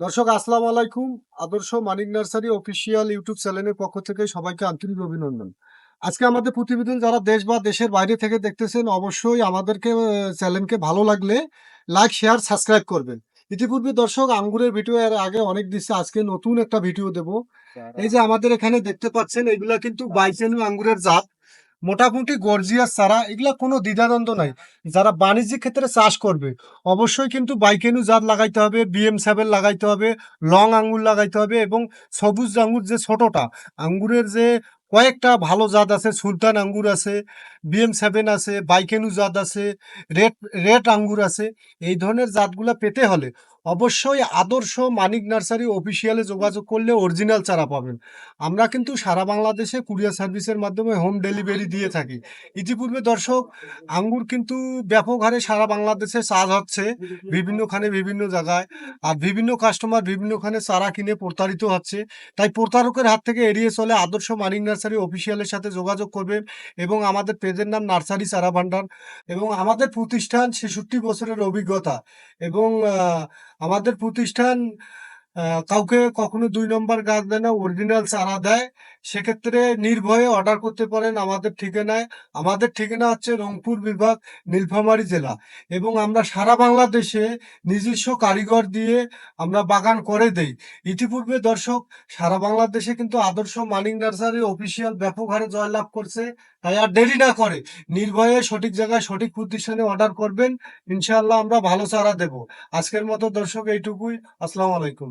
দর্শক আসসালামু আলাইকুম। আদর্শ মানিক নার্সারি অফিসিয়াল ইউটিউব চ্যানেলের পক্ষ থেকে সবাইকে আন্তরিক অভিনন্দন। আজকে আমাদের প্রতিবেদন যারা দেশ বা দেশের বাইরে থেকে দেখতেছেন অবশ্যই আমাদেরকে চ্যানেলকে ভালো লাগলে লাইক শেয়ার সাবস্ক্রাইব করবেন। ইতিপূর্বে দর্শক আঙ্গুরের ভিডিও এর আগে অনেক দিচ্ছে আজকে নতুন একটা ভিডিও দেব। এই যে আমাদের এখানে দেখতে পাচ্ছেন এগুলা কিন্তু বাইচেনু আঙ্গুরের জাত। মোটামুটি গর্জিয়াস চারা এগুলা কোনো দ্বিধাদ্বন্দ্ব নাই। যারা বাণিজ্যিক ক্ষেত্রে চাষ করবে, অবশ্যই কিন্তু বাইকেনু জাত লাগাইতে হবে বিএম সেভেন লাগাইতে হবে লং আঙ্গুর লাগাইতে হবে এবং সবুজ আঙ্গুর যে ছোটটা, আঙ্গুরের যে কয়েকটা ভালো জাত আছে, সুলতান আঙ্গুর আছে বিএম সেভেন আছে, বাইকেনু জাত আছে, রেড রেড আঙ্গুর আছে, এই ধরনের জাতগুলা পেতে হলে অবশ্যই আদর্শ মানিক নার্সারি অফিসিয়ালে যোগাযোগ করলে অরিজিনাল চারা পাবেন। আমরা কিন্তু সারা বাংলাদেশে কুরিয়ার সার্ভিসের মাধ্যমে হোম ডেলিভারি দিয়ে থাকি। ইতিপূর্বে দর্শক, আঙ্গুর কিন্তু ব্যাপক হারে সারা বাংলাদেশে চাষ হচ্ছে, বিভিন্নখানে বিভিন্ন জায়গায়। আর বিভিন্ন কাস্টমার বিভিন্নখানে চারা কিনে প্রতারিত হচ্ছে। তাই প্রতারকের হাত থেকে এড়িয়ে চলে আদর্শ মানিক নার্সারি অফিসিয়ালের সাথে যোগাযোগ করবেন এবং আমাদের পেজের নাম নার্সারি চারা ভান্ডার এবং আমাদের প্রতিষ্ঠান ছেষট্টি বছরের অভিজ্ঞতা এবং আমাদের প্রতিষ্ঠান কাউকে কখনো দুই নম্বর গাছ দেয় না, অরিজিনাল চারা দেয়। সেক্ষেত্রে নির্ভয়ে অর্ডার করতে পারেন আমাদের ঠিকানায়। আমাদের ঠিকানা হচ্ছে রংপুর বিভাগ, নীলফামারী জেলা। এবং আমরা সারা বাংলাদেশে নিজস্ব কারিগর দিয়ে আমরা বাগান করে দেই। ইতিপূর্বে দর্শক, সারা বাংলাদেশে কিন্তু আদর্শ মানিক নার্সারি অফিসিয়াল ব্যাপক হারে জয়লাভ করছে। আর দেরি না করে। নির্ভয়ে সঠিক জায়গায় সঠিক প্রতিষ্ঠানে অর্ডার করবেন। ইনশাআল্লাহ আমরা ভালো চারা দেব। আজকের মতো দর্শক এইটুকুই। আসসালামু আলাইকুম।